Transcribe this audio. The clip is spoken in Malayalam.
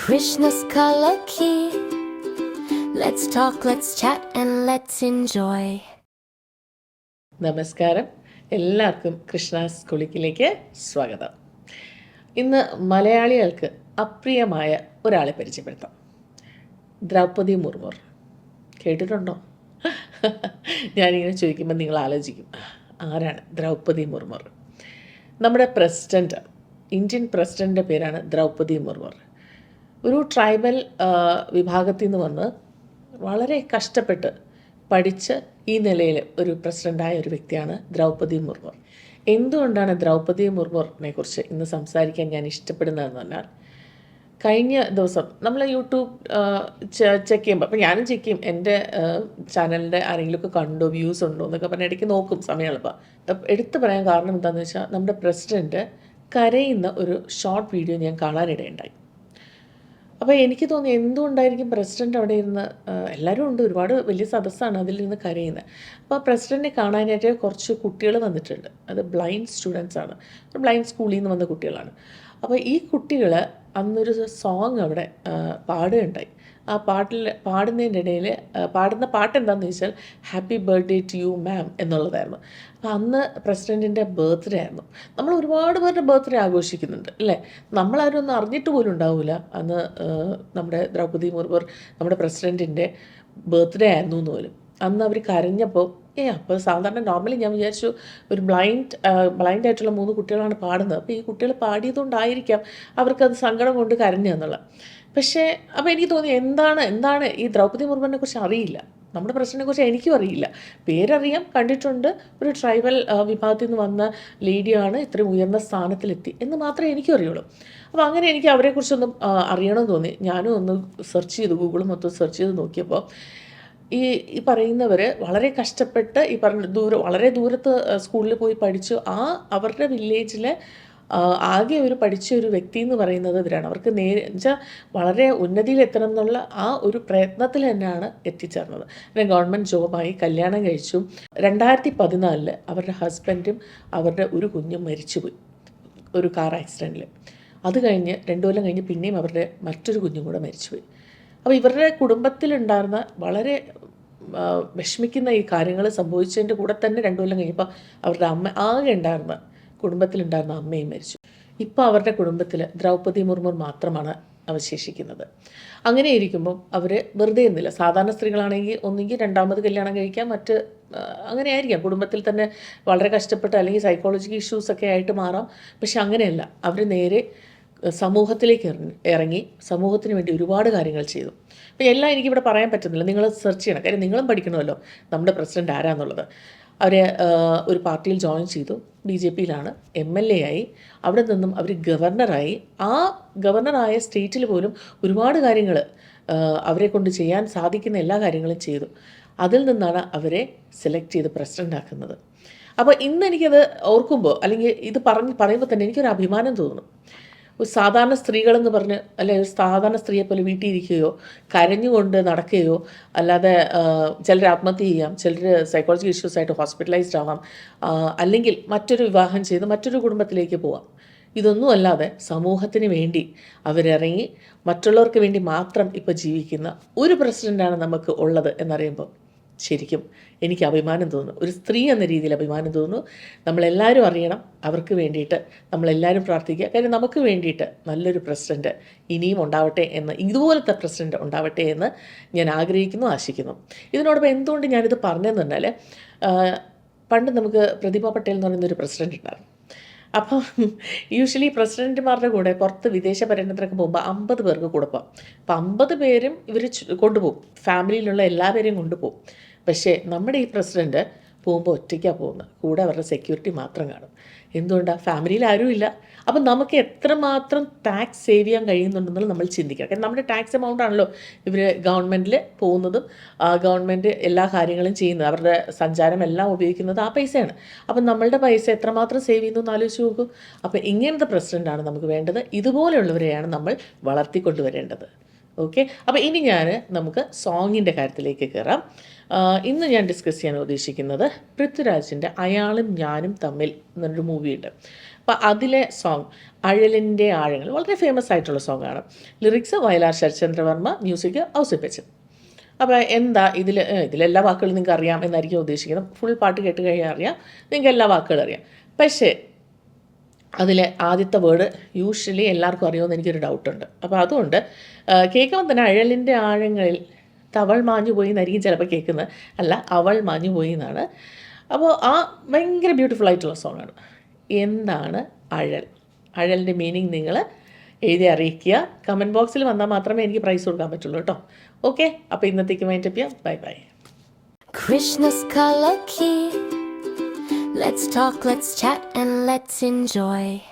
Krishna's color key. Let's talk, let's chat, and let's enjoy. നമസ്കാരം. എല്ലാവർക്കും കൃഷ്ണാസ് കുളിക്കിലേക്ക് സ്വാഗതം. ഇന്ന് മലയാളികൾക്ക് അപ്രിയമായ ഒരാളെ പരിചയപ്പെടുത്താം. ദ്രൗപദി മുർമുർ. കേട്ടിട്ടുണ്ടോ? ഞാനിങ്ങനെ ചോദിക്കുമ്പോൾ നിങ്ങൾ ആലോചിക്കും ആരാണ് ദ്രൗപദി മുർമുർ? നമ്മുടെ പ്രസിഡന്റ് ഇന്ത്യൻ പ്രസിഡന്റെ പേരാണ് ദ്രൗപദി മുർമുർ. ഒരു ട്രൈബൽ വിഭാഗത്തിൽ നിന്ന് വന്ന് വളരെ കഷ്ടപ്പെട്ട് പഠിച്ച് ഈ നിലയിൽ ഒരു പ്രസിഡന്റായ ഒരു വ്യക്തിയാണ് ദ്രൗപദി മുർമു എന്തുകൊണ്ടാണ് ദ്രൗപദി മുർമുറിനെ കുറിച്ച് ഇന്ന് സംസാരിക്കാൻ ഞാൻ ഇഷ്ടപ്പെടുന്നതെന്ന് പറഞ്ഞാൽ കഴിഞ്ഞ ദിവസം നമ്മൾ യൂട്യൂബ് ചെക്ക് ചെയ്യുമ്പോൾ അപ്പോൾ ഞാനും ചെക്ക് ചെയ്യും എന്റെ ചാനലിന്റെ ആരെങ്കിലുമൊക്കെ കണ്ടോ വ്യൂസ് ഉണ്ടോ എന്നൊക്കെ പറഞ്ഞ് ഇടയ്ക്ക് നോക്കും അപ്പം എടുത്തു പറയാൻ കാരണം എന്താണെന്ന് വെച്ചാൽ നമ്മുടെ പ്രസിഡന്റ് കരയുന്ന ഒരു ഷോർട്ട് വീഡിയോ ഞാൻ കാണാനിടയുണ്ടായി. അപ്പോൾ എനിക്ക് തോന്നി എന്തുകൊണ്ടായിരിക്കും പ്രസിഡന്റ് അവിടെ ഇരുന്ന് എല്ലാവരും ഉണ്ട് ഒരുപാട് വലിയ സദസ്സാണ് അതിലിരുന്ന് കരയുന്നത്. അപ്പോൾ പ്രസിഡന്റിനെ കാണാനായിട്ട് കുറച്ച് കുട്ടികൾ വന്നിട്ടുണ്ട്. അത് ബ്ലൈൻഡ് സ്റ്റുഡൻസ് ആണ്. ബ്ലൈൻഡ് സ്കൂളിൽ നിന്ന് വന്ന കുട്ടികളാണ്. അപ്പോൾ ഈ കുട്ടികൾ അന്നൊരു സോങ് അവിടെ പാടുകയുണ്ടായി. ആ പാട്ടിൽ പാടുന്നതിന്റെ ഇടയിൽ പാടുന്ന പാട്ട് എന്താണെന്ന് ചോദിച്ചാൽ happy birthday to you ma'am എന്നുള്ളതായിരുന്നു. അപ്പോൾ അന്ന് പ്രസിഡന്റിന്റെ ബർത്ത്ഡേ ആയിരുന്നു. നമ്മൾ ഒരുപാട് പേരുടെ ബർത്ത്ഡേ ആഘോഷിക്കുന്നുണ്ട് അല്ലേ? നമ്മളാരും ഒന്നും അറിഞ്ഞിട്ട് പോലും ഉണ്ടാവില്ല അന്ന് നമ്മുടെ ദ്രൗപദി മുർമുർ നമ്മുടെ പ്രസിഡന്റിന്റെ ബർത്ത്ഡേ ആയിരുന്നു എന്ന് പോലും. അന്ന് അവർ കരഞ്ഞപ്പോൾ ഏ അപ്പോൾ സാധാരണ നോർമലി ഞാൻ വിചാരിച്ചു ഒരു ബ്ലൈൻഡ് ബ്ലൈൻഡ് ആയിട്ടുള്ള മൂന്ന് കുട്ടികളാണ് പാടുന്നത്. അപ്പോൾ ഈ കുട്ടികൾ പാടിയതുകൊണ്ടായിരിക്കാം അവർക്കത് സങ്കടം കൊണ്ട് കരഞ്ഞു കരഞ്ഞെന്നുള്ളത് പക്ഷേ അപ്പോൾ എനിക്ക് തോന്നി എന്താണ് എന്താണ് ഈ ദ്രൗപദി മുർമ്മനെ കുറിച്ച് അറിയില്ല. നമ്മുടെ പ്രശ്നത്തെക്കുറിച്ച് കുറിച്ച് എനിക്കും അറിയില്ല. പേരറിയാം കണ്ടിട്ടുണ്ട്. ഒരു ട്രൈബൽ വിഭാഗത്തിൽ നിന്ന് വന്ന ലേഡിയാണ് ഇത്രയും ഉയർന്ന സ്ഥാനത്തിലെത്തി എന്ന് മാത്രമേ എനിക്കും അറിയുള്ളൂ. അപ്പോൾ അങ്ങനെ എനിക്ക് അവരെക്കുറിച്ചൊന്നും അറിയണമെന്ന് തോന്നി. ഞാനും ഒന്ന് സെർച്ച് ചെയ്തു ഗൂഗിൾ മൊത്തം സെർച്ച് ചെയ്ത് നോക്കിയപ്പോൾ ഈ ഈ പറയുന്നവർ വളരെ കഷ്ടപ്പെട്ട് ഈ പറഞ്ഞ ദൂരം വളരെ ദൂരത്ത് സ്കൂളിൽ പോയി പഠിച്ചു. ആ അവരുടെ വില്ലേജിലെ ആകെ ഒരു പഠിച്ച ഒരു വ്യക്തി എന്ന് പറയുന്നത് ഇവരാണ്. അവർക്ക് നേരെ വെച്ചാൽ വളരെ ഉന്നതിയിൽ എത്തണം എന്നുള്ള ആ ഒരു പ്രയത്നത്തിൽ തന്നെയാണ് എത്തിച്ചേർന്നത്. പിന്നെ ഗവൺമെന്റ് ജോബായി കല്യാണം കഴിച്ചു. രണ്ടായിരത്തി പതിനാലിൽ അവരുടെ ഹസ്ബൻഡും അവരുടെ ഒരു കുഞ്ഞും മരിച്ചുപോയി. ഒരു കാർ ആക്സിഡന്റിൽ അത് കഴിഞ്ഞ് രണ്ടു കൊല്ലം കഴിഞ്ഞ് പിന്നെയും അവരുടെ മറ്റൊരു കുഞ്ഞും കൂടെ മരിച്ചുപോയി. അപ്പോൾ ഇവരുടെ കുടുംബത്തിലുണ്ടായിരുന്ന വളരെ വിഷമിക്കുന്ന ഈ കാര്യങ്ങൾ സംഭവിച്ചതിന്റെ കൂടെ തന്നെ രണ്ടു കൊല്ലം കഴിയുമ്പോൾ അവരുടെ അമ്മ ആകെ ഉണ്ടായിരുന്ന കുടുംബത്തിലുണ്ടായിരുന്ന അമ്മയും മരിച്ചു. ഇപ്പോൾ അവരുടെ കുടുംബത്തിൽ ദ്രൗപദി മുർമുർ മാത്രമാണ് അവശേഷിക്കുന്നത്. അങ്ങനെ ഇരിക്കുമ്പം അവർ വെറുതെ എന്നില്ല സാധാരണ സ്ത്രീകളാണെങ്കിൽ ഒന്നുകിൽ രണ്ടാമത് കല്യാണം കഴിക്കാം മറ്റ് അങ്ങനെ ആയിരിക്കാം. കുടുംബത്തിൽ തന്നെ വളരെ കഷ്ടപ്പെട്ട് അല്ലെങ്കിൽ സൈക്കോളജിക്കൽ ഇഷ്യൂസൊക്കെ ആയിട്ട് മാറാം. പക്ഷെ അങ്ങനെയല്ല. അവർ നേരെ സമൂഹത്തിലേക്ക് ഇറങ്ങി സമൂഹത്തിന് വേണ്ടി ഒരുപാട് കാര്യങ്ങൾ ചെയ്തു. അപ്പോൾ എല്ലാം എനിക്കിവിടെ പറയാൻ പറ്റുന്നില്ല. നിങ്ങൾ സെർച്ച് ചെയ്യണം. കാര്യം നിങ്ങളും പഠിക്കണമല്ലോ. നമ്മുടെ പ്രസിഡന്റ് ആരാന്നുള്ളത്. അവരെ ഒരു പാർട്ടിയിൽ ജോയിൻ ചെയ്തു. ബി ജെ പിയിലാണ്. എം എൽ എ ആയി. അവിടെ നിന്നും അവർ ഗവർണറായി. ആ ഗവർണറായ സ്റ്റേറ്റിൽ പോലും ഒരുപാട് കാര്യങ്ങൾ അവരെ കൊണ്ട് ചെയ്യാൻ സാധിക്കുന്ന എല്ലാ കാര്യങ്ങളും ചെയ്തു. അതിൽ നിന്നാണ് അവരെ സെലക്ട് ചെയ്ത് പ്രസിഡന്റ് ആക്കുന്നത്. അപ്പോൾ ഇന്ന് എനിക്കത് ഓർക്കുമ്പോൾ അല്ലെങ്കിൽ ഇത് പറഞ്ഞ് പറയുമ്പോൾ തന്നെ എനിക്കൊരു അഭിമാനം തോന്നുന്നു ഒരു സാധാരണ സ്ത്രീകളെന്ന് പറഞ്ഞ് അല്ലെ ഒരു സാധാരണ സ്ത്രീയെ പോലെ വീട്ടിൽ ഇരിക്കുകയോ കരഞ്ഞുകൊണ്ട് നടക്കുകയോ അല്ലാതെ ചിലർ ആത്മഹത്യ ചെയ്യാം ചിലർ സൈക്കോളജിക്കൽ ഇഷ്യൂസ് ആയിട്ട് ഹോസ്പിറ്റലൈസ്ഡ് ആവാം അല്ലെങ്കിൽ മറ്റൊരു വിവാഹം ചെയ്ത് മറ്റൊരു കുടുംബത്തിലേക്ക് പോവാം. ഇതൊന്നും അല്ലാതെ സമൂഹത്തിന് വേണ്ടി അവരിറങ്ങി മറ്റുള്ളവർക്ക് വേണ്ടി മാത്രം ഇപ്പോൾ ജീവിക്കുന്ന ഒരു പ്രസിഡന്റാണ് നമുക്ക് ഉള്ളത് എന്നറിയുമ്പോൾ ശരിക്കും എനിക്ക് അഭിമാനം തോന്നുന്നു. ഒരു സ്ത്രീ എന്ന രീതിയിൽ അഭിമാനം തോന്നുന്നു. നമ്മളെല്ലാവരും അറിയണം അവർക്ക് വേണ്ടിയിട്ട്. നമ്മളെല്ലാവരും പ്രാർത്ഥിക്കുക. കാര്യം നമുക്ക് വേണ്ടിയിട്ട് നല്ലൊരു പ്രസിഡന്റ് ഇനിയും ഉണ്ടാവട്ടെ എന്ന് ഇതുപോലത്തെ പ്രസിഡന്റ് ഉണ്ടാവട്ടെ എന്ന് ഞാൻ ആഗ്രഹിക്കുന്നു ആശിക്കുന്നു. ഇതിനോടൊപ്പം എന്തുകൊണ്ട് ഞാനിത് പറഞ്ഞതെന്ന് പറഞ്ഞാൽ ആ, പണ്ട് നമുക്ക് പ്രതിഭ പട്ടേൽ എന്ന് പറയുന്ന ഒരു പ്രസിഡന്റ് ഉണ്ടായിരുന്നു. അപ്പം യൂഷ്വലി പ്രസിഡന്റുമാരുടെ കൂടെ പുറത്ത് വിദേശ പര്യടനത്തിനൊക്കെ പോകുമ്പോൾ അമ്പത് പേർക്ക് കൊടുക്കാം അപ്പം അമ്പത് പേരും ഇവർ കൊണ്ടുപോകും. ഫാമിലിയിലുള്ള എല്ലാവരെയും കൊണ്ടുപോകും. പക്ഷേ നമ്മുടെ ഈ പ്രസിഡന്റ് പോകുമ്പോൾ ഒറ്റയ്ക്കാണ് പോകുന്നത്. കൂടെ അവരുടെ സെക്യൂരിറ്റി മാത്രം കാണും. എന്തുകൊണ്ടാണ് ഫാമിലിയിൽ ആരുമില്ല അപ്പം നമുക്ക് എത്രമാത്രം ടാക്സ് സേവ് ചെയ്യാൻ കഴിയുന്നുണ്ടെന്നുള്ളത് നമ്മൾ ചിന്തിക്കുക കാരണം നമ്മുടെ ടാക്സ് എമൗണ്ട് ആണല്ലോ ഇവർ ഗവൺമെന്റിൽ പോകുന്നതും ഗവൺമെന്റ് എല്ലാ കാര്യങ്ങളും ചെയ്യുന്നത്. അവരുടെ സഞ്ചാരം എല്ലാം ഉപയോഗിക്കുന്നത് ആ പൈസയാണ്. അപ്പം നമ്മളുടെ പൈസ എത്രമാത്രം സേവ് ചെയ്യുന്നു ആലോചിച്ച് നോക്കും. അപ്പം ഇങ്ങനത്തെ പ്രസിഡന്റാണ് നമുക്ക് വേണ്ടത്. ഇതുപോലെയുള്ളവരെയാണ് നമ്മൾ വളർത്തിക്കൊണ്ടുവരേണ്ടത്. ഓക്കെ അപ്പോൾ ഇനി ഞാൻ നമുക്ക് സോങ്ങിന്റെ കാര്യത്തിലേക്ക് കയറാം ഇന്ന് ഞാൻ ഡിസ്കസ് ചെയ്യാൻ ഉദ്ദേശിക്കുന്നത് പൃഥ്വിരാജിന്റെ അയാളും ഞാനും തമ്മിൽ എന്നൊരു മൂവിയുണ്ട് അപ്പോൾ അതിലെ സോങ് അഴലിന്റെ ആഴങ്ങൾ വളരെ ഫേമസ് ആയിട്ടുള്ള സോങ്ങാണ് ലിറിക്സ് വയലാർ ശരചന്ദ്രവർമ്മ മ്യൂസിക് ഔസിപ്പച്ചൻ. അപ്പോൾ എന്താ ഇതിൽ ഇതിലെല്ലാ വാക്കുകളും നിങ്ങൾക്ക് അറിയാം എന്നായിരിക്കും ഉദ്ദേശിക്കുന്നത്. ഫുൾ പാട്ട് കേട്ട് കഴിഞ്ഞാൽ അറിയാം. നിങ്ങൾക്ക് എല്ലാ വാക്കുകളും അറിയാം. പക്ഷേ അതിലെ ആദ്യത്തെ വേർഡ് യൂഷ്വലി എല്ലാവർക്കും അറിയുമെന്ന് എനിക്കൊരു ഡൗട്ടുണ്ട് അപ്പോൾ അതുകൊണ്ട് കേൾക്കുമ്പോൾ തന്നെ അഴലിന്റെ ആഴങ്ങളിൽ തവൾ മാഞ്ഞു പോയി എന്നായിരിക്കും ചിലപ്പോൾ കേൾക്കുന്നത്. അല്ല അവൾ മാഞ്ഞു പോയി എന്നാണ്. അപ്പോൾ ആ ഭയങ്കര ബ്യൂട്ടിഫുൾ ആയിട്ടുള്ള സോങ്ങാണ് എന്താണ് അഴൽ? അഴലിന്റെ മീനിങ് നിങ്ങൾ എഴുതി അറിയിക്കുക. കമന്റ് ബോക്സിൽ വന്നാൽ മാത്രമേ എനിക്ക് പ്രൈസ് കൊടുക്കാൻ പറ്റുള്ളൂ കേട്ടോ. ഓക്കെ അപ്പോൾ ഇന്നത്തേക്ക് വേണ്ടി bye bye key. Let's talk, let's chat, and let's enjoy.